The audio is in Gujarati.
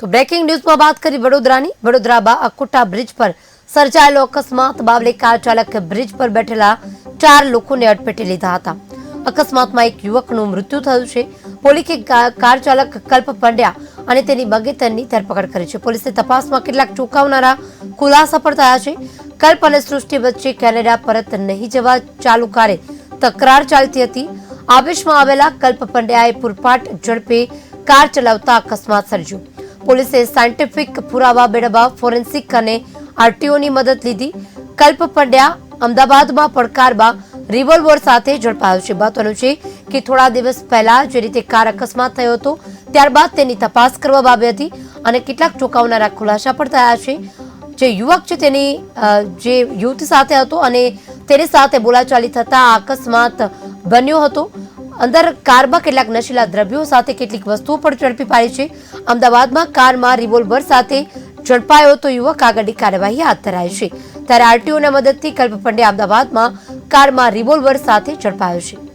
તો બ્રેકિંગ ન્યૂઝમાં વાત કરી વડોદરાની. વડોદરા બા અકોટા બ્રિજ પર સર્જાયેલો અકસ્માત બાબલે કાર ચાલક બ્રિજ પર બેઠેલા ચાર લોકોને અડફેટે લીધા હતા. અકસ્માતમાં એક યુવકનું મૃત્યુ થયું છે. પોલીસે કાર ચાલક કલ્પ પંડ્યા અને તેની બગેતરની ધરપકડ કરી છે. પોલીસે તપાસમાં કેટલાક ચોંકાવનારા ખુલાસા પણ થયા છે. કલ્પ અને સૃષ્ટિ વચ્ચે કેનેડા પરત નહીં જવા ચાલુ કારે તકરાર ચાલતી હતી. આવેશમાં આવેલા કલ્પ પંડ્યાએ પૂરપાટ ઝડપે કાર ચલાવતા અકસ્માત સર્જ્યો. પોલીસે સાયન્ટિફિક પુરાવા મેળવવા ફોરેન્સિક અને આરટીઓની મદદ લીધી. કલ્પ પંડ્યા અમદાવાદમાં પડકારમાં રિવોલ્વર સાથે ઝડપાયો છે. મહત્વનું છે કે થોડા દિવસ પહેલા જે રીતે કાર અકસ્માત થયો હતો, ત્યારબાદ તેની તપાસ કરવામાં આવી હતી અને કેટલાક ચોંકાવનારા ખુલાસા પણ થયા છે. જે યુવક છે તેની જે યુવતી સાથે હતો અને તેની સાથે બોલાચાલી થતા અકસ્માત બન્યો હતો. અંદર કારમાં કેટલાક નશીલા દ્રવ્યો સાથે કેટલીક વસ્તુઓ પણ ઝડપી પાડી છે. અમદાવાદમાં કારમાં રિવોલ્વર સાથે ઝડપાયો તો યુવક આગળની કાર્યવાહી હાથ ધરાય છે. ત્યારે આરટીઓના મદદથી કલ્પ પંડ્યા અમદાવાદમાં કારમાં રિવોલ્વર સાથે ઝડપાયો છે.